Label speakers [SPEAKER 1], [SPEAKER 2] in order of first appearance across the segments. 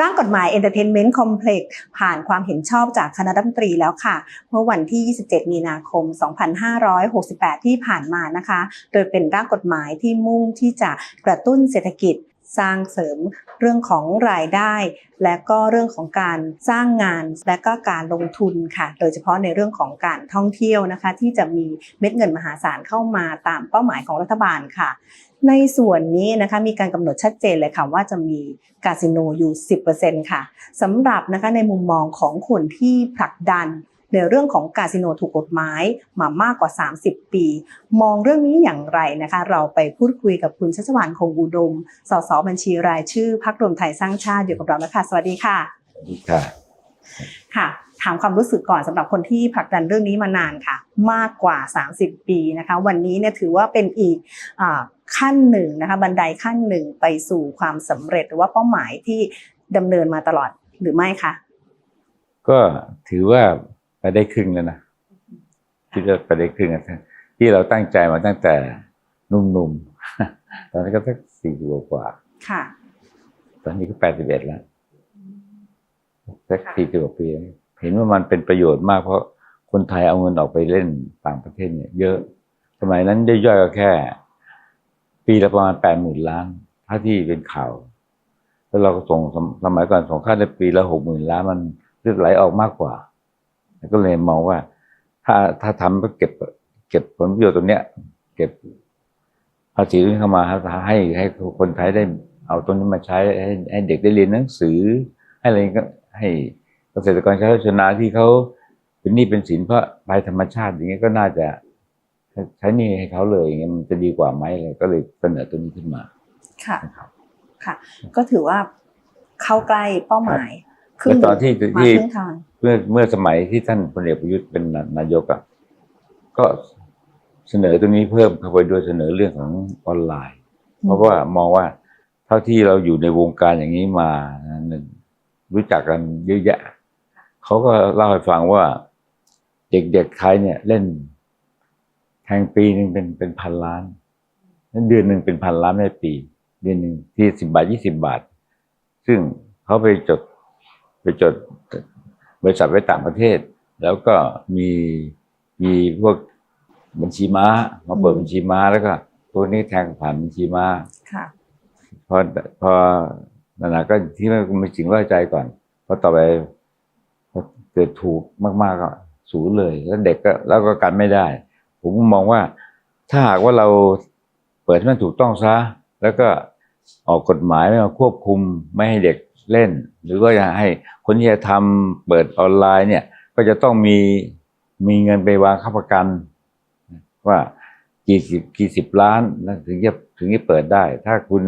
[SPEAKER 1] ร่างกฎหมาย Entertainment Complex ผ่านความเห็นชอบจากคณะรัฐมนตรีแล้วค่ะ เมื่อวันที่ 27 มีนาคม 2568 ที่ผ่านมานะคะ โดยเป็นร่างกฎหมายที่มุ่งที่จะกระตุ้นเศรษฐกิจสร้างเสริมเรื่องของรายได้ และก็เรื่องของการสร้างงานและก็การลงทุนค่ะ โดยเฉพาะในเรื่องของการท่องเที่ยวนะคะ ที่จะมีเม็ดเงินมหาศาลเข้ามาตามเป้าหมายของรัฐบาลค่ะ ในส่วนนี้นะคะมีการกำหนดชัดเจนเลยค่ะว่าจะมีคาสิโนอยู่ 10%ค่ะสำหรับนะคะในมุมมองของคนที่ผลักดันในเรื่องของคาสิโนถูกกฎหมายมามากกว่า 30 ปี มองเรื่องนี้อย่างไรนะคะ เราไปพูดคุยกับคุณชัชวานคงอุดม สสบัญชีรายชื่อพักรวมไทยสร้างชาติอยู่กับเราแล้วค่ะ สวัสดีค่ะ
[SPEAKER 2] สวัสดีค่ะ
[SPEAKER 1] ค่ะ ถามความรู้สึกก่อนสำหรับคนที่ผลักดันเรื่องนี้มานานค่ะ มากกว่า 30 ปีนะคะ วันนี้เนี่ยถือว่าเป็นอีกอาขั้นหนึ่งนะคะบันไดขั้นหนึ่งไปสู่ความสำเร็จหรือว่าเป้าหมายที่ดำเนินมาตลอดหรือไม่คะ
[SPEAKER 2] ก็ถือว่าไปได้ครึ่งแล้วนะคิดว่าไปได้ครึ่งแล้วที่เราตั้งใจมาตั้งแต่หนุ่มๆตอนนี้นก็สักสี่สิบกว่า
[SPEAKER 1] ค่ะ
[SPEAKER 2] ตอนนี้ก็แปดสิบเอ็ดแล้วสักสี่สิบกว่าปี เห็นว่ามันเป็นประโยชน์มากเพราะคนไทยเอาเงินออกไปเล่นต่างประเทศเนี่ยเยอะ สมัยนั้นย่อยๆก็แค่ ปีละประมาณแปดหมื่นล้านถ้าที่เป็นข่าว แล้วเราก็ส่งสมสมัยก่อนส่งค่าในปีละหกหมื่นล้านมันเลือดไหลออกมากกว่าก็เลยมองว่า ถ้าถ้าทำก็เก็บ เก็บผลประโยชน์ตรงเนี้ย เก็บภาษีตรงนี้เข้ามาให้ให้คนไทยได้เอาตรงนี้มาใช้ให้ให้เด็กได้เรียนหนังสือ ให้อะไรก็ให้ เกษตรกรชาวชนาที่เขาเป็นหนี้เป็นสินเพราะภัยธรรมชาติอย่างเงี้ยก็น่าจะใช้หนี้ให้เขาเลยอย่างเงี้ยมันจะดีกว่าไหมเลยก็เลยเสนอตัวนี้ขึ้นมา
[SPEAKER 1] ค่ะ
[SPEAKER 2] นะครับ
[SPEAKER 1] ค่ะ ก็ถือว่าเข้าใกล้เป้าหมายครึ่
[SPEAKER 2] แล้
[SPEAKER 1] ง
[SPEAKER 2] วตอนที่
[SPEAKER 1] มา
[SPEAKER 2] ที่
[SPEAKER 1] ครึ่งทาง
[SPEAKER 2] เมื่อเมื่อสมัยที่ท่านพลเอกประยุทธ์เป็นนายกอะก็เสนอตรงนี้เพิ่มเข้าไปด้วยเสนอเรื่องของออนไลน์ เพราะว่ามองว่าเท่าที่เราอยู่ในวงการอย่างนี้มานะหนึ่งรู้จักกันเยอะแยะ เขาก็เล่าให้ฟังว่า เด็กๆไทยเนี่ย เล่นแทงปีหนึ่งเป็นเป็นพันล้านนั้นเดือนหนึ่งเป็นพันล้านในปี เดือนหนึ่งที่สิบบาทยี่สิบาท ซึ่งเขาไปจดไปจดบริษัทไว้ต่างประเทศ แล้วก็มีมีพวกบัญชีม้า มาเปิด
[SPEAKER 1] อืม
[SPEAKER 2] บัญชีม้าแล้วก็พวกนี้แทงผ่านบัญชีม้า
[SPEAKER 1] ค่ะ
[SPEAKER 2] พอพอนานาก็ที่ไม่ไม่จริงว่าใจก่อนเพราะต่อไปพอ เกิดถูกมากๆก็ศูนย์เลย แล้วเด็กก็แล้วก็กันไม่ได้ ผมมองว่าถ้าหากว่าเราเปิดให้มันถูกต้องซะ แล้วก็ออกกฎหมายมาควบคุมไม่ให้เด็กเล่น หรือว่าจะให้คนที่จะทำเปิดออนไลน์เนี่ย ก็จะต้องมีมีเงินไปวางค้ำประกัน ว่ากี่สิบกี่สิบล้านนะถึงจะถึงจะเปิดได้ ถ้าคุณ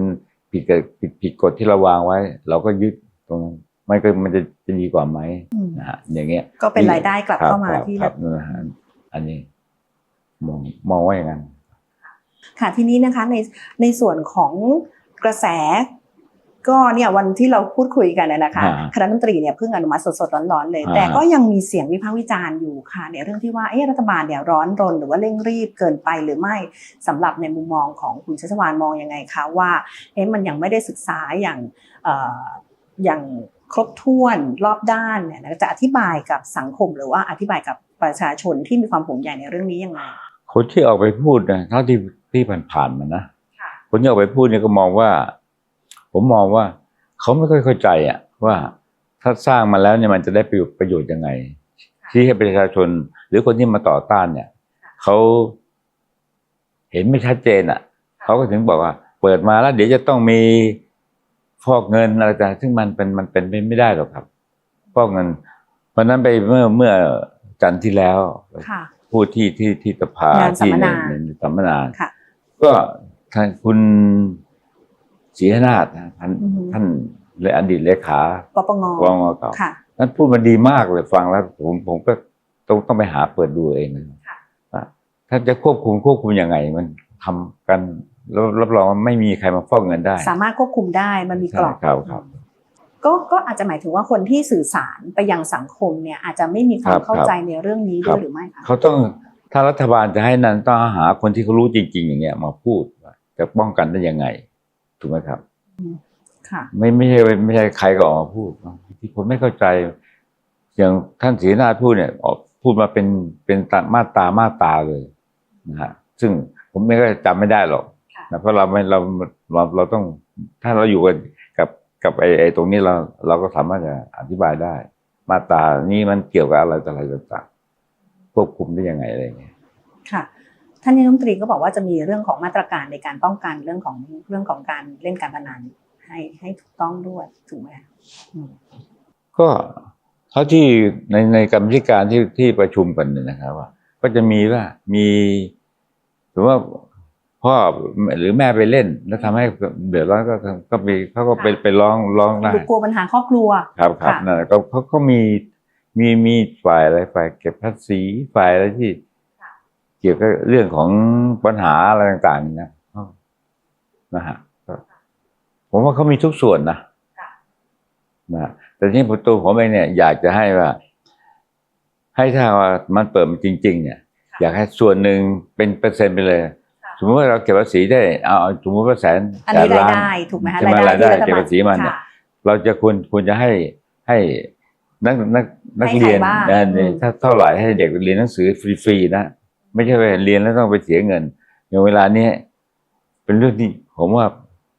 [SPEAKER 2] ผิดกฎผิดผิดกฎที่เราวางไว้ เราก็ยึดตรงนั้น มันก็มันจะจะดีกว่าไหม
[SPEAKER 1] อืม
[SPEAKER 2] นะฮะอย่างเงี้ย
[SPEAKER 1] ก็เป็นรายได้กลับ
[SPEAKER 2] ครับ
[SPEAKER 1] เข้ามา
[SPEAKER 2] ครับ
[SPEAKER 1] ที่
[SPEAKER 2] ครับนะฮะอันนี้มองมองว่าอย่างนั้น
[SPEAKER 1] ค่ะทีนี้นะคะในในส่วนของกระแส ก็เนี่ยวันที่เราพูดคุยกันน่ะนะคะ
[SPEAKER 2] อ่า
[SPEAKER 1] คณะรัฐมนตรีเนี่ยเพิ่งอนุมัติสดๆร้อนๆเลย
[SPEAKER 2] อ่า
[SPEAKER 1] แต่ก็ยังมีเสียงวิพากษ์วิจารณ์อยู่ค่ะในเรื่องที่ว่าเอ๊ะรัฐบาลเนี่ยร้อนรนหรือว่าเร่งรีบเกินไปหรือไม่สำหรับในมุมมองของคุณชัชวานมองยังไงคะว่าเอ๊ะมันยังไม่ได้ศึกษาอย่างเอ่ออย่าง ครบถ้วนรอบด้านเนี่ยนะจะอธิบายกับสังคมหรือว่าอธิบายกับประชาชนที่มีความห่วงใยในเรื่องนี้ยังไง
[SPEAKER 2] คนที่ออกไปพูดนะเท่าที่ที่ผ่านๆมานะ
[SPEAKER 1] ค่ะ
[SPEAKER 2] คนที่ออกไปพูดเนี่ยก็มองว่า ผมมองว่าเขาไม่ค่อยเข้าใจอะว่าถ้าสร้างมาแล้วเนี่ยมันจะได้ประโยชน์ประโยชน์ยังไง ที่ให้ประชาชน หรือคนที่มาต่อต้านเนี่ยเขาเห็นไม่ชัดเจนอะเขาก็ถึงบอกว่า เปิดมาแล้วเดี๋ยวจะต้องมี ฟอกเงินอะไรต่างซึ่งมันเป็นมันเป็นไปไม่ได้หรอกครับฟอกเงิน เพราะฉะนั้นไปเมื่อเมื่อจันทร์ที่แล้ว
[SPEAKER 1] ค่ะ
[SPEAKER 2] พูดที่ที่ที่สภางา
[SPEAKER 1] นสัม
[SPEAKER 2] ที่
[SPEAKER 1] มนา
[SPEAKER 2] ในในสัมมนา
[SPEAKER 1] ค่ะ
[SPEAKER 2] ก็ทางคุณศรีหนาถนะท่าน
[SPEAKER 1] อือฮึ
[SPEAKER 2] ท่านเลยอดีตเลขา
[SPEAKER 1] ปปง
[SPEAKER 2] กองเก่า
[SPEAKER 1] ค่ะ
[SPEAKER 2] นั้นพูดมาดีมากเลยฟังแล้วผมผมก็ต้องต้องไปหาเปิดดูเองนะ
[SPEAKER 1] ค่ะ
[SPEAKER 2] ว่าถ้าจะควบคุมควบคุมยังไงมันทำกันแล้ว รับรองว่าไม่มีใครมาฟอกเงินได้
[SPEAKER 1] สามารถควบคุมได้มันมีกรอบ
[SPEAKER 2] ใช่ครับครับ
[SPEAKER 1] ก็ก็อาจจะหมายถึงว่าคนที่สื่อสารไปยังสังคมเนี่ยอาจจะไม่มีความ
[SPEAKER 2] ครับ
[SPEAKER 1] เข้าใจในเรื่องนี้
[SPEAKER 2] ครั
[SPEAKER 1] ด้วย
[SPEAKER 2] บ
[SPEAKER 1] หรือไม่คะ
[SPEAKER 2] เขาต้องถ้ารัฐบาลจะให้นั้นต้องหาคนที่เขารู้จริง ๆ อย่างเงี้ยมาพูดว่าจะป้องกันได้ยังไง ถูกไหมครับ
[SPEAKER 1] ค่ะ
[SPEAKER 2] ไม่ไม่ใช่ไม่ใช่ใครก็ออกมาพูดที่ผมไม่เข้าใจ อย่างท่านศรีนาถพูดเนี่ยออกพูดมาเป็นเป็นตามาตรามาตราเลยนะฮะซึ่งผมไม่ก็จำไม่ได้หรอก
[SPEAKER 1] ค่ะ
[SPEAKER 2] นะเพราะเราไม่เราเราเราต้องถ้าเราอยู่กับกับกับไอ้ไอ้ตรงนี้เราเราก็สามารถจะอธิบายได้ มาตรานี้มันเกี่ยวกับอะไรต่ออะไรต่างๆควบคุมได้ยังไงอะไรอย่างเงี้ย
[SPEAKER 1] ค่ะท่านนายกรัฐมนตรีก็บอกว่าจะมีเรื่องของมาตรการในการป้องกันเรื่องของเรื่องของการเล่นการพนันให้ให้ถูกต้องด้วยถูกไหมคะอืม
[SPEAKER 2] ก็เท่าที่ในในกรรมธิการที่ที่ประชุมกันเนี่ยนะครับว่า ก็จะมีว่ามีหรือว่า พ่อหรือแม่ไปเล่น แล้วทำให้เดือดร้อนก็ก็มีเขาก็ไปไปร้องร้องได้
[SPEAKER 1] ดูกลัวปัญหาครอบครัว
[SPEAKER 2] ครับครับ
[SPEAKER 1] ค่ะ
[SPEAKER 2] นั่นแหละก็เขาก็มีมีมีฝ่ายอะไรฝ่ายเก็บภาษีฝ่ายอะไรที่ เกี่ยวกับเรื่องของปัญหาอะไรต่างๆนี่นะนะฮะก็ผมว่าเขามีทุกส่วนนะ
[SPEAKER 1] ค่ะ
[SPEAKER 2] นะแต่ที่ผมตัวผมเองเนี่ย อยากจะให้ว่า ให้ถ้าว่ามันเปิดมันจริง ๆ เนี่ย อยากให้ส่วนหนึ่งเป็นเปอร์เซ็นต์ไปเลย สมมติว่าเราเก็บภาษีได้เอาเอาสมมติว่าแสน
[SPEAKER 1] อัน
[SPEAKER 2] แส
[SPEAKER 1] นี้
[SPEAKER 2] น
[SPEAKER 1] ราย
[SPEAKER 2] ล้าน
[SPEAKER 1] ได้ถูกไหมคะ
[SPEAKER 2] ใช่ไหมรายได้
[SPEAKER 1] ที่
[SPEAKER 2] เก็บภาษีมันเนี่ย
[SPEAKER 1] ค่ะ
[SPEAKER 2] เราจะควรควรจะให้ให้นักนักนัก
[SPEAKER 1] ให้ใคร
[SPEAKER 2] เรียน
[SPEAKER 1] บ้าง
[SPEAKER 2] นะ
[SPEAKER 1] อืม
[SPEAKER 2] ถ้าเท่าไหร่ให้เด็กเรียนหนังสือฟรีๆนะไม่ใช่ว่าเรียนแล้วต้องไปเสียเงิน อย่างเวลานี้เป็นเรื่องที่ผมว่า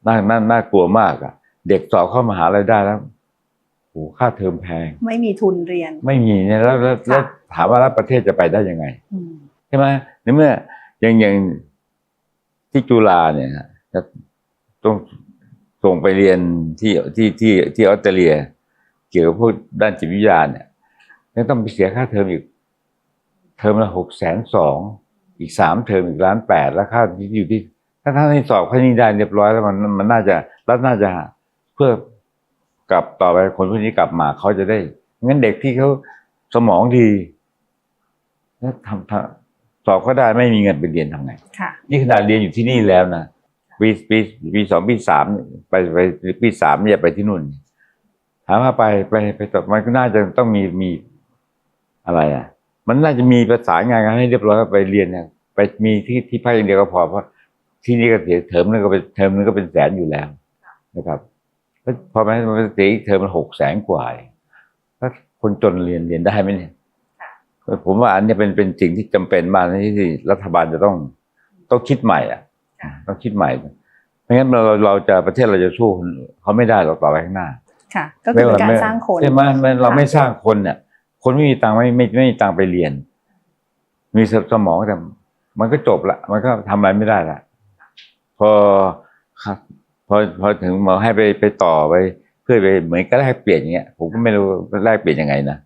[SPEAKER 2] น่าน่าน่ากลัวมากอะเด็กสอบเข้ามหาลัยได้แล้วโอ้ค่าเทอมแพง
[SPEAKER 1] ไม่มีทุนเรียน
[SPEAKER 2] ไม่มีเนี่ยแล้วแล้วแล้วถามว่าแล้วประเทศจะไปได้ยังไง
[SPEAKER 1] อืม
[SPEAKER 2] ใช่ไหมในเมื่ออย่างอย่าง ที่จุฬาเนี่ยฮะจะต้องส่งไปเรียนที่ที่ที่ที่ออสเตรเลีย เกี่ยวกับพวกด้านจิตวิทยาเนี่ยยังต้องไปเสียค่าเทอมอีก เทอมละหกแสนสองอีกสามเทอมอีกล้านแปดแล้วค่าที่อยู่ที่ ถ้าท่านให้สอบค่านี้ได้เรียบร้อยแล้วมันมันน่าจะรัฐน่าจะเพื่อกลับต่อไปคนพวกนี้กลับมาเขาจะได้งั้นเด็กที่เขาสมองดีแล้วทำทำ สอบเขาได้ไม่มีเงินไปเรียนทำไง
[SPEAKER 1] ค่ะ
[SPEAKER 2] นี่ขนาดเรียนอยู่ที่นี่แล้วนะปีปีปีสองปีสามไปไปปีสามเนี่ยไปที่นู่นถามว่าไปไปไปต่อมันก็น่าจะต้องมีมีอะไรอะ มันน่าจะมีประสานงานกันให้เรียบร้อยแล้วไปเรียนเนี่ยไปมีที่ที่ภาคอย่างเดียวก็พอเพราะที่นี่ก็เสียเทอมนึงก็เป็นเทอมนึงก็เป็นแสนอยู่แล้วนะครับแล้วพอไปมันเสียอีกเทอมมันหกแสนกว่าถ้าคนจนเรียนเรียนได้ไหมเนี่ย ผมว่าอันเนี้ยเป็นเป็นสิ่งที่จำเป็นมากนะที่ที่รัฐบาลจะต้องต้องคิดใหม่อะ
[SPEAKER 1] ค่ะ
[SPEAKER 2] ต้องคิดใหม่ไม่งั้นเราเราจะประเทศเราจะสู้เขาไม่ได้หรอกต่อไปข้างหน้า
[SPEAKER 1] ค่ะ ก็คือเป็นการสร้างคน
[SPEAKER 2] ใช่ไหมไม่เรา
[SPEAKER 1] ค่ะ
[SPEAKER 2] ไม่สร้างคนเนี่ยคนไม่มีตังค์ไม่ไม่ไม่มีตังค์ไปเรียน มีสสมองแต่มันก็จบละมันก็ทำอะไรไม่ได้ละพอครับพอพอถึงหมอให้ไปไปต่อไปเพื่อไปเหมือนก็แลกเปลี่ยนอย่างเงี้ยผมก็ไม่รู้แลกเปลี่ยนยังไงนะ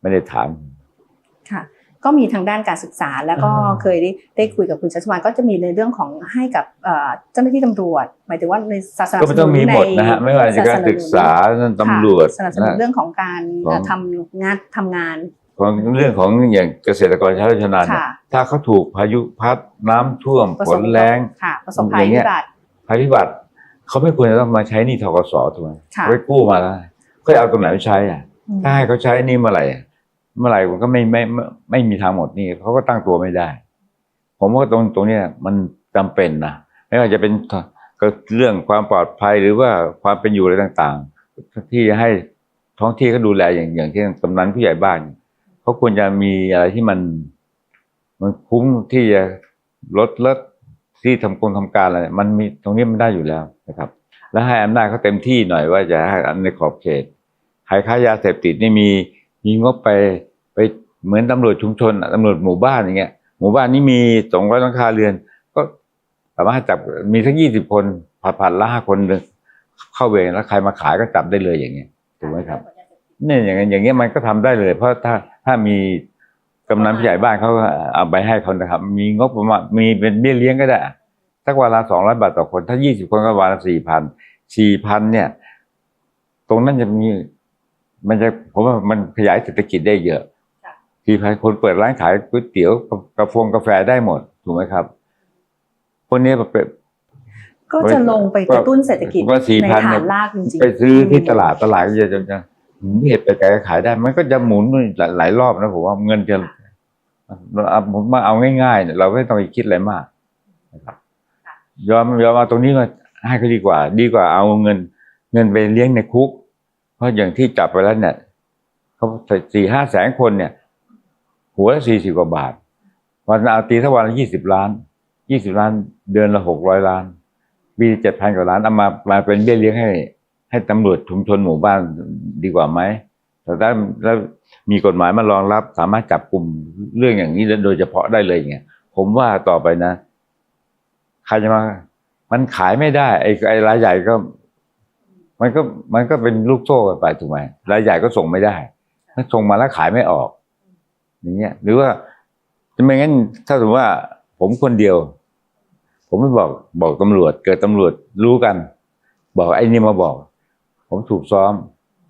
[SPEAKER 2] ไม่ได้ถาม
[SPEAKER 1] ค่ะ ก็มีทางด้านการศึกษา แล้วก็
[SPEAKER 2] อ่า
[SPEAKER 1] เคยได้ได้คุยกับคุณชัชวานก็จะมีในเรื่องของให้กับเอ่อเจ้าหน้าที่ตำรวจ หมายถึงว่าในศาสนา
[SPEAKER 2] ก็มันต้องมีหมดนะฮะไม่ว่าจะการศึกษาตำรวจ
[SPEAKER 1] สนับสนุน
[SPEAKER 2] นะ
[SPEAKER 1] เรื่องของการ
[SPEAKER 2] ของ
[SPEAKER 1] เอ่อทำงานทำงาน
[SPEAKER 2] ของเรื่องของอย่างเกษตรกรชาวไร่ชาวนาเนี่ย
[SPEAKER 1] ค่ะ
[SPEAKER 2] ถ้าเขาถูกพายุพัดน้ำท่วม
[SPEAKER 1] ประ
[SPEAKER 2] ฝ
[SPEAKER 1] สบ
[SPEAKER 2] นแรง
[SPEAKER 1] ค่ะประสบภัย
[SPEAKER 2] อย่างเงี้
[SPEAKER 1] พิ
[SPEAKER 2] ย
[SPEAKER 1] บัติ
[SPEAKER 2] ภัยพิบัติเขาไม่ควรจะต้องมาใช้หนี้ทกสถูกไหม
[SPEAKER 1] ค่ะ
[SPEAKER 2] เขาไปกู้มาแล้วเขาจะเอาตรงไหนไปใช้อะ
[SPEAKER 1] อืม
[SPEAKER 2] ถ้าให้เขาใช้หนี่เมื่อไหร่อะ เมื่อไหร่มันก็ไม่ไม่ไม่ไม่มีทางหมดนี่เขาก็ตั้งตัวไม่ได้ ผมว่าตรงตรงนี้มันจำเป็นนะไม่ว่าจะเป็นก็เรื่องความปลอดภัยหรือว่าความเป็นอยู่อะไรต่างๆ ที่จะให้ท้องที่เขาดูแลอย่างอย่างที่กำนันผู้ใหญ่บ้านเขาควรจะมีอะไรที่มัน มันคุ้มที่จะลดลดที่ทำกงทำการอะไรมันมีตรงนี้มันได้อยู่แล้วนะครับ แล้วให้อำนาจเขาเต็มที่หน่อยว่าจะให้ในขอบเขตใครค้ายาเสพติดนี่มีมีงบไป เหมือนตำรวจชุมชนตำรวจหมู่บ้านอย่างเงี้ย หมู่บ้านนี้มีสองร้อยหลังคาเรือน ก็สามารถจับมีทั้งยี่สิบคนผัดผัดละห้าคนเข้าเวรแล้วใครมาขายก็จับได้เลยอย่างเงี้ยถูกไหมครับเนี่ยอย่างเงี้ยอย่างเงี้ยมันก็ทำได้เลย เพราะถ้าถ้ามีกำนันผู้ใหญ่บ้านเขาเอาไปให้เขานะครับ มีงบประมาณมีเป็นเบี้ยเลี้ยงก็ได้สักวันละสองร้อยบาทต่อคน ถ้ายี่สิบคนก็วันละสี่พันสี่พันเนี่ย ตรงนั้นจะมี มันจะผมว่ามันขยายเศรษฐกิจได้เยอะ
[SPEAKER 1] ค่ะ
[SPEAKER 2] สี่พันคนเปิดร้านขายก๋วยเตี๋ยวกาแฟกาแฟได้หมด ถูกไหมครับคนนี้แบบ
[SPEAKER 1] ก็จะลงไปกระตุ้นเศรษฐกิจ
[SPEAKER 2] ว่า
[SPEAKER 1] ใน
[SPEAKER 2] 4,000
[SPEAKER 1] ฐา
[SPEAKER 2] เนี่
[SPEAKER 1] น
[SPEAKER 2] ย
[SPEAKER 1] รากจริงๆ
[SPEAKER 2] ไปซื้อที่ตลาดตลาดก็จะจะจะหืมเห็ดไปไกลก็ขายได้ มันก็จะหมุนหลายหลายรอบนะผมว่าเงินจะเอาผมมาเอาง่ายๆเนี่ยเราไม่ต้องไปคิดอะไรมากนะครับยอมยอมเอาตรงนี้มาให้เขาดีกว่า ดีกว่าเอาเงิน เงินไปเลี้ยงในคุก เพราะอย่างที่จับไปแล้วเนี่ยเขาสี่ห้าแสนคนเนี่ย หัวละสี่สิบกว่าบาท วันอาตีทั้งวันละยี่สิบล้านยี่สิบล้าน เดือนละหกร้อยล้านปีเจ็ดพันกว่าล้านเอามามาเป็นเบี้ยเลี้ยงให้ ให้ตำรวจชุมชนหมู่บ้านดีกว่าไหมแต่ถ้าแล้วมีกฎหมายมารองรับ สามารถจับกลุ่มเรื่องอย่างนี้โดยเฉพาะได้เลยเงี้ยผมว่าต่อไปนะใครจะมา มันขายไม่ได้ไอ้ไอ้รายใหญ่ก็ มันก็มันก็เป็นลูกโซ่กันไปถูกไหมรายใหญ่ก็ส่งไม่ได้ถ้าส่งมาแล้วขายไม่ออก อย่างเงี้ยหรือว่าจะไม่งั้นถ้าสมมติว่า ผมคนเดียว ผมไม่บอกบอกตำรวจ เกิดตำรวจรู้กัน บอกไอ้นี่มาบอก ผมถูกซ้อม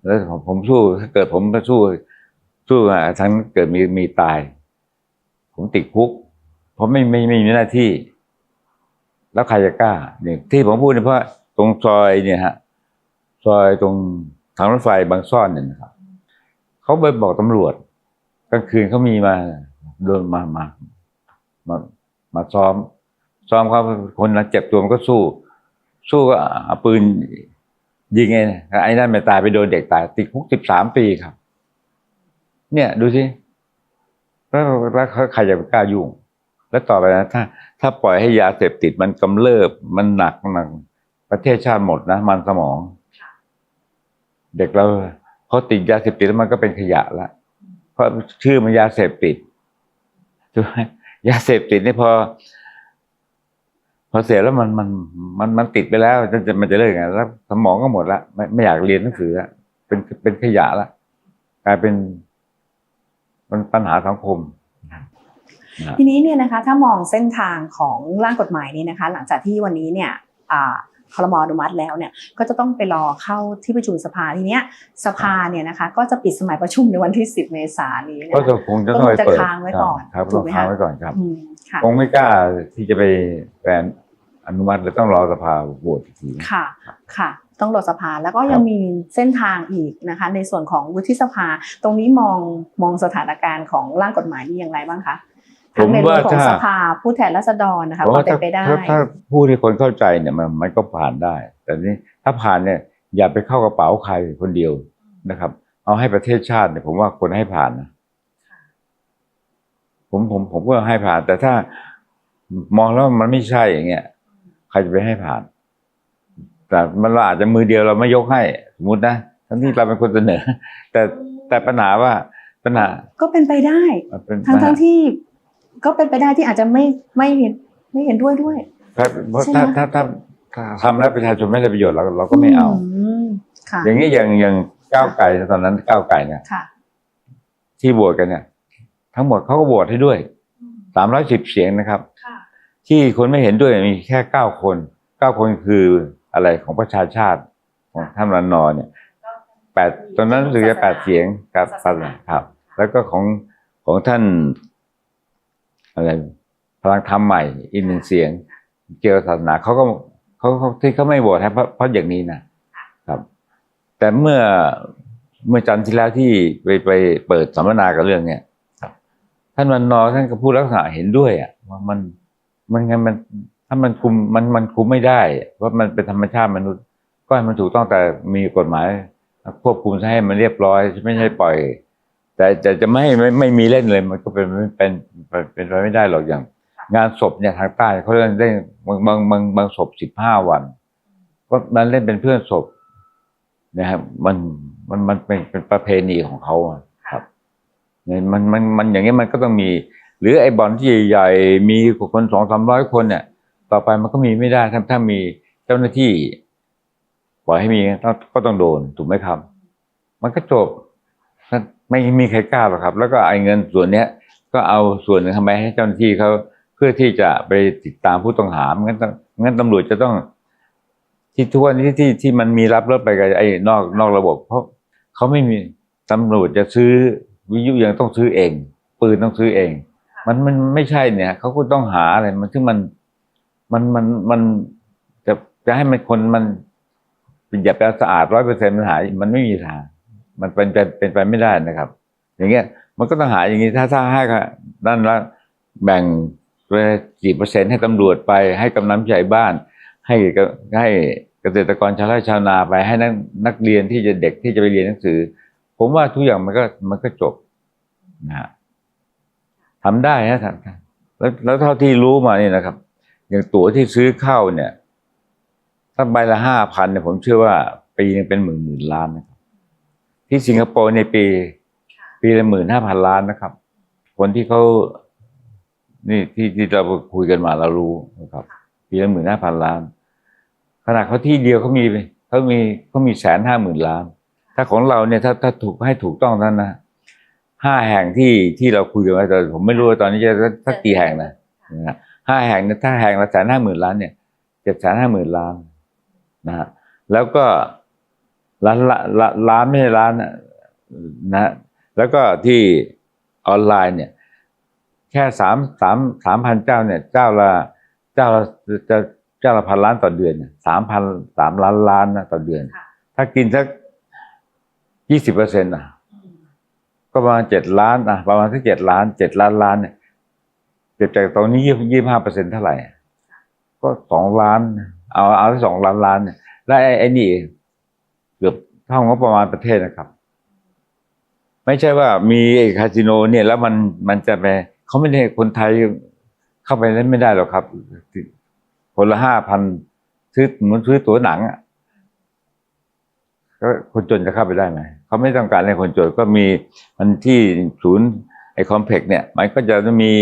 [SPEAKER 2] แล้วผมผมสู้ถ้าเกิดผมไปสู้สู้อะทั้งเกิดมีมีตาย ผมติดคุก เพราะไม่ไม่ไม่มีหน้าที่ แล้วใครจะกล้าเนี่ยที่ผมพูดเนี่ยเพราะตรงซอยเนี่ยฮะซอยตรงทางรถไฟบางซ่อนเนี่ยนะครับเขาไปบอกตำรวจ กลางคืนเขามีมาโดนมามามามาซ้อม ซ้อมเขาคนนั้นเจ็บตัวมันก็สู้ สู้ก็เอาปืนยิงไงไอ้นั่นไม่ตายไปโดนเด็กตาย ติดคุกสิบสามปีครับ เนี่ยดูสิแล้วแล้วใครจะไปกล้ายุ่ง แล้วต่อไปนะ ถ้า ถ้าปล่อยให้ยาเสพติดมันกำเริบมันหนักหนักประเทศชาติหมดนะมันสมอง เด็กเราพอติดยาเสพติดแล้วมันก็เป็นขยะละ เพราะชื่อมันยาเสพติดถูกไหมยาเสพติดนี่พอ พอเสียแล้วมันมันมันมันติดไปแล้วจะจะมันจะเลิกไงแล้วสมองก็หมดละไม่ไม่อยากเรียนหนังสือละเป็นเป็นขยะละกลายเป็นมันปัญหาสังคม
[SPEAKER 1] ทีนี้เนี่ยนะคะ ถ้ามองเส้นทางของร่างกฎหมายนี้นะคะ หลังจากที่วันนี้เนี่ยอ่า คลมอนุมัติแล้วเนี่ยก็จะต้องไปรอเข้าที่ประชุมสภาทีเนี้ยสภาเนี่ยนะคะ ก็จะปิดสมัยประชุมในวันที่ 10 เมษายนนี้นะ
[SPEAKER 2] ก็
[SPEAKER 1] คะ
[SPEAKER 2] จะคงจะต้องไป
[SPEAKER 1] ก็คงจะ
[SPEAKER 2] เปิด
[SPEAKER 1] ค้างไว้ก่อน
[SPEAKER 2] ครับ
[SPEAKER 1] ถู
[SPEAKER 2] ต้อกง
[SPEAKER 1] ไหม
[SPEAKER 2] ค้าง
[SPEAKER 1] คะ
[SPEAKER 2] ไว้ก่อนครับ
[SPEAKER 1] อืมค่ะ
[SPEAKER 2] คงไม่กล้าที่จะไปแปลนอนุมัติเลยต้องรอสภาโหวตอีกที
[SPEAKER 1] ค่ะค่ะต้องรอสภาแล้วก็ยังมีเส้นทางอีกนะคะ ในส่วนของวุฒิสภา ตรงนี้มองมองสถานการณ์ของร่างกฎหมายนี้อย่างไรบ้างคะ ทั้งในเรื่องของสภาผู้แทนราษฎรนะคะ
[SPEAKER 2] เพราะ
[SPEAKER 1] ควา
[SPEAKER 2] ว่าม
[SPEAKER 1] เป็
[SPEAKER 2] ถ้าน
[SPEAKER 1] ไปได้
[SPEAKER 2] ถ้าถ้าพูดให้คนเข้าใจเนี่ยมันมันก็ผ่านได้ แต่นี่ถ้าผ่านเนี่ยอย่าไปเข้ากระเป๋าใครคนเดียวนะครับ เอาให้ประเทศชาติเนี่ยผมว่าคนให้ผ่านนะผมผมผมก็ให้ผ่าน แต่ถ้ามองแล้วมันไม่ใช่อย่างเงี้ยใครจะไปให้ผ่าน แต่มันเราอาจจะมือเดียวเราไม่ยกให้สมมตินะทั้งที่เราเป็นคนเสนอ แต่แต่ปัญหาว่าปัญหา
[SPEAKER 1] ก็เป็นไปได้
[SPEAKER 2] มันเป็น
[SPEAKER 1] ทั้ง
[SPEAKER 2] ปัญ
[SPEAKER 1] ทั้
[SPEAKER 2] หาง
[SPEAKER 1] ที่ ก็เป็นไปได้ที่อาจจะไม่ไม่เห็นไม่เห็นด้วยด้วย
[SPEAKER 2] ครับเพราะ
[SPEAKER 1] ใช่ไหม
[SPEAKER 2] ถ้าถ้าถ้าถ้าทำแล้วประชาชนไม่ได้ประโยชน์เราเราก็ไม่เอา
[SPEAKER 1] มค่ะ
[SPEAKER 2] อย่างนี้อย่างอย่างก้าวไก่ตอนนั้นก้าวไก่เนี่ย
[SPEAKER 1] ค่ะ
[SPEAKER 2] ที่โหวตกันเนี่ย ทั้งหมดเขาก็โหวตให้ด้วยสามร้อยสิบเสียงนะครับ
[SPEAKER 1] ค่ะ
[SPEAKER 2] ที่คนไม่เห็นด้วยมีแค่เก้าคนเก้าคนคืออะไรของประชาชาติของท่านรันนอร์เนี่ยแปดตอนนั้นรู้สึกจะแปดเสียงครับครับครับ แล้วก็ของของท่าน อะไรพลังธรรมใหม่อีกหนึ่งเสียง เกี่ยวกับศาสนาเขาก็เขาที่เขาไม่โหวตให้เพราะเพราะอย่างนี้นะครับ แต่เมื่อเมื่อจันทร์ที่แล้วที่ไปไปเปิดสัมมนากับเรื่องเนี้ยท่านวันนอท่านก็พูดลักษณะเห็นด้วยอะว่ามันมันไงมันถ้ามันคุมมันมันคุมไม่ได้ว่ามันเป็นธรรมชาติมนุษย์ ก็ให้มันถูกต้องแต่มีกฎหมายควบคุมให้มันเรียบร้อยไม่ใช่ปล่อย แต่จะจะไม่ให้ไม่ไม่มีเล่นเลยมันก็เป็นเป็นเป็นเป็นไปไม่ได้หรอกอย่าง งานศพเนี่ยทางใต้เขาเล่นเล่นบางบางบางบางศพสิบห้าวัน ก็มันเล่นเป็นเพื่อนศพนะครับมันมันมันเป็นเป็นประเพณีของเขาอะครับเนี่ยมันมันมันอย่างเงี้ยมันก็ต้องมี หรือไอ้บอลที่ใหญ่ๆมีคนสองสามร้อยคนเนี่ย ต่อไปมันก็มีไม่ได้ถ้าถ้ามีเจ้าหน้าที่ปล่อยให้มีต้องก็ต้องโดนถูกไหมครับ มันก็จบ ไม่มีใครกล้าหรอกครับ แล้วก็ไอ้เงินส่วนเนี้ยก็เอาส่วนหนึ่งทำไมให้เจ้าหน้าที่เขาเพื่อที่จะไปติดตามผู้ต้องหางั้นต้องงั้นตำรวจจะต้อง ที่ทุกวันนี้ที่ที่มันมีรับรถไปกับไอ้นอกนอกระบบ เพราะเขาไม่มีตำรวจจะซื้อวิทยุยังต้องซื้อเอง ปืนต้องซื้อเอง มันมันไม่ใช่เนี่ยเขาก็ต้องหาอะไรมันซึ่งมันมันมันมันจะจะให้มันคนมันอย่าไปสะอาดร้อยเปอร์เซ็นต์มันหายมันไม่มีทาง มันเป็นเป็นเป็นไปไม่ได้นะครับ อย่างเงี้ยมันก็ต้องหาอย่างนี้ถ้าถ้าให้ด้านละแบ่งไปกี่เปอร์เซ็นต์ให้ตำรวจไปให้กำนันใหญ่บ้าน ให้ให้เกษตรกรชาวไร่ชาวนาไปให้นักนักเรียนที่จะเด็กที่จะไปเรียนหนังสือ ผมว่าทุกอย่างมันก็มันก็จบนะฮะทำได้นะทำแล้วแล้วเท่าที่รู้มานี่นะครับ อย่างตั๋วที่ซื้อเข้าเนี่ยถ้าใบละห้าพันเนี่ยผมเชื่อว่าปีนึงเป็นหมื่นหมื่นล้านนะครับ ที่สิงคโปร์ในปี ปีละหมื่นห้าพันล้านนะครับ คนที่เขานี่ที่ที่เราคุยกันมาเรารู้นะครับ ปีละหมื่นห้าพันล้าน ขนาดเขาที่เดียวเขามีเขามีเขามีแสนห้าหมื่นล้าน ถ้าของเราเนี่ยถ้าถ้าถูกให้ถูกต้องนั้นนะห้าแห่งที่ที่เราคุยกันไว้แต่ผมไม่รู้ว่าตอนนี้จะสักกี่แห่งนะนะฮะห้าแห่งเนี่ยถ้าแห่งละแสนห้าหมื่นล้านเนี่ยเจ็ดแสนห้าหมื่นล้านนะฮะแล้วก็ ล้านละละล้านไม่ใช่ล้านนะนะฮะแล้วก็ที่ออนไลน์เนี่ย แค่สามสามสามพันเจ้าเนี่ย เจ้าละเจ้าละจะเจ้าละพันล้านต่อเดือนเนี่ยสามพันสามล้านล้านนะต่อเดือน
[SPEAKER 1] ค่ะ
[SPEAKER 2] ถ้ากินสักยี่สิบเปอร์เซ็นต์อะ ก็ประมาณเจ็ดล้านอะ ประมาณสักเจ็ดล้านเจ็ดล้านล้านเนี่ยเก็บจากตรงนี้ยี่ยี่ห้าเปอร์เซ็นต์เท่าไหร่ ก็สองล้าน เอาเอาที่สองล้านล้านเนี่ยแล้วไอ้ไอ้นี่ เกือบเท่างบประมาณประเทศนะครับ ไม่ใช่ว่ามีไอ้คาสิโนเนี่ย แล้วมันมันจะไปเขาไม่ได้คนไทยเข้าไปเล่นไม่ได้หรอกครับคนละห้าพันซื้อเหมือนซื้อตั๋วหนังอะก็คนจนจะเข้าไปได้ไหมเขาไม่ต้องการให้คนจนก็มีมันที่ศูนย์ไอคอมเพล็กเนี่ย มันก็จะมี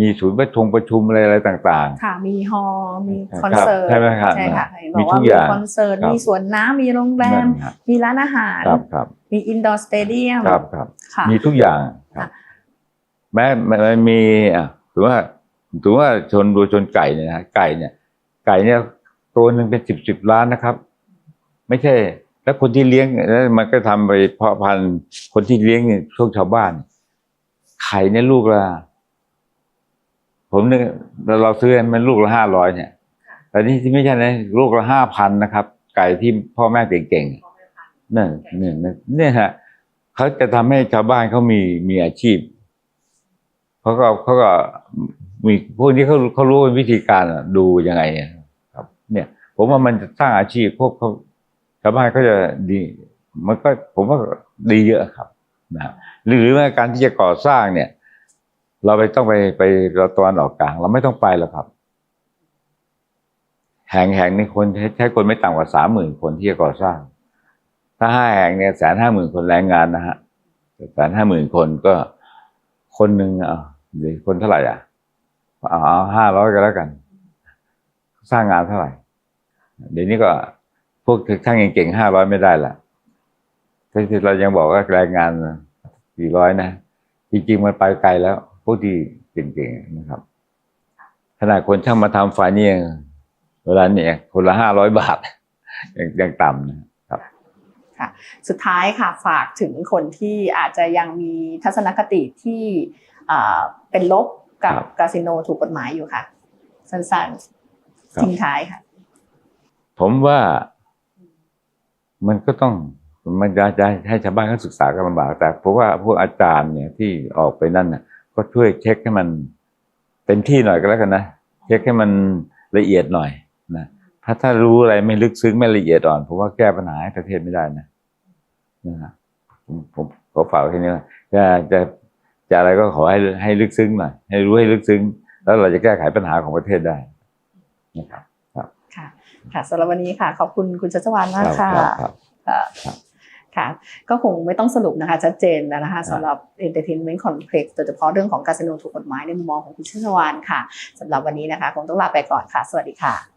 [SPEAKER 2] มีศูนย์ประชุมประชุมอะไรอะไรต่าง
[SPEAKER 1] ค่ะ มีฮอลล์มี
[SPEAKER 2] ครับ
[SPEAKER 1] คอนเสิร์ต
[SPEAKER 2] ใช่ไหมครับ
[SPEAKER 1] ใช่ค่ะเห็นบ
[SPEAKER 2] มี
[SPEAKER 1] อก
[SPEAKER 2] ทุ
[SPEAKER 1] ว่าก
[SPEAKER 2] อ
[SPEAKER 1] มี
[SPEAKER 2] ย่าง
[SPEAKER 1] คอนเสิร์ต
[SPEAKER 2] ครับ
[SPEAKER 1] มีสวนน้ำมีโรงแร
[SPEAKER 2] ๆนั่
[SPEAKER 1] ม
[SPEAKER 2] นครับ
[SPEAKER 1] มีร้านอาหาร
[SPEAKER 2] ครับครับ
[SPEAKER 1] มีอินดอร์สเตเดียม
[SPEAKER 2] ครับครับ
[SPEAKER 1] ค่ะ
[SPEAKER 2] มีทุกอย่างครับแม้แม้แม้มีอะถือว่าถือว่าชนดูชนไก่เนี่ยนะไก่เนี่ย ไก่เนี่ยตัวหนึ่งเป็นสิบสิบล้านนะครับ ไม่ใช่ แล้วคนที่เลี้ยงแล้วมันก็ทำไปเพาะพันธุ์คนที่เลี้ยงเนี่ยช่วงชาวบ้าน ไข่เนี่ยลูกละ ผมนึกเราเราซื้อมันลูกละห้าร้อยเนี่ยแต่นี่ที่ไม่ใช่นะลูกละห้าพันนะครับ ไก่ที่พ่อแม่เก่งๆนั่นเนี่ยเนี่ยฮะเขาจะทำให้ชาวบ้านเขามีมีอาชีพเขาก็เขาก็มีพวกนี้เขาเขารู้วิธีการอะดูยังไงอะครับ เนี่ย ผมว่ามันจะสร้างอาชีพพวกเขาชาวบ้านก็จะดี มันก็ผมว่าดีเยอะครับนะหรือหรือว่าการที่จะก่อสร้างเนี่ย เราไปต้องไปไปเราตะวันออกกลาง เราไม่ต้องไปหรอกครับ แห่งแห่งนี่คนใช้คนไม่ต่ำกว่าสามหมื่นคนที่จะก่อสร้าง ถ้าห้าแห่งเนี่ยแสนห้าหมื่นคนแรงงานนะฮะแสนห้าหมื่นคนก็คนหนึ่งอะเดี๋ยวคนเท่าไหร่อะอาเอาห้าร้อยก็แล้วกัน สร้างงานเท่าไหร่ เดี๋ยวนี้ก็พวกช่างเก่งๆห้าร้อยไม่ได้ละที่เรายังบอกว่าแรงงานสี่ร้อยนะ จริงๆมันไปไกลแล้ว พวกที่เก่งๆนะครับขนาดคนช่างมาทำไฟนี่ยังเวลาเนี่ยคนละห้าร้อยบาทยังยังต่ำนะครับ
[SPEAKER 1] สุดท้ายค่ะฝากถึงคนที่อาจจะยังมีทัศนคติที่อ่าเป็นลบกับ
[SPEAKER 2] ครับ
[SPEAKER 1] คาสิโนถูกกฎหมายอยู่ค่ะ สั้น
[SPEAKER 2] ครับ
[SPEAKER 1] ๆทิ้งท้ายค่ะ
[SPEAKER 2] ผมว่ามันก็ต้องมันจะจะให้ชาวบ้านเขาศึกษากันลำบากแต่เพราะว่าพวกอาจารย์เนี่ยที่ออกไปนั่นน่ะ ก็ช่วยเช็คให้มันเต็มที่หน่อยก็แล้วกันนะเช็คให้มันละเอียดหน่อยนะถ้าถ้ารู้อะไรไม่ลึกซึ้งไม่ละเอียดอ่อนผมว่าแก้ปัญหาให้ประเทศไม่ได้นะนะฮะผมผมขอฝากไว้แค่นี้ว่าจะจะจะอะไรก็ขอให้ให้ลึกซึ้งหน่อยให้รู้ให้ลึกซึ้ง แล้วเราจะแก้ไขปัญหาของประเทศได้นะครับ
[SPEAKER 1] ค่ะค่ะสำหรับวันนี้ค่ะ ขอบคุณคุณชัชวานมากค่ะ
[SPEAKER 2] รับ ครับ
[SPEAKER 1] ค่ะ
[SPEAKER 2] ครับ
[SPEAKER 1] ค่ะก็คงไม่ต้องสรุปนะคะชัดเจนแล้วนะคะ
[SPEAKER 2] ครับ
[SPEAKER 1] สำหรับ Entertainment Complex โดยเฉพาะเรื่องของคาสิโนถูกกฎหมายในมุมมองของคุณชัชวานค่ะสำหรับวันนี้นะคะคงต้องลาไปก่อนค่ะ สวัสดีค่ะ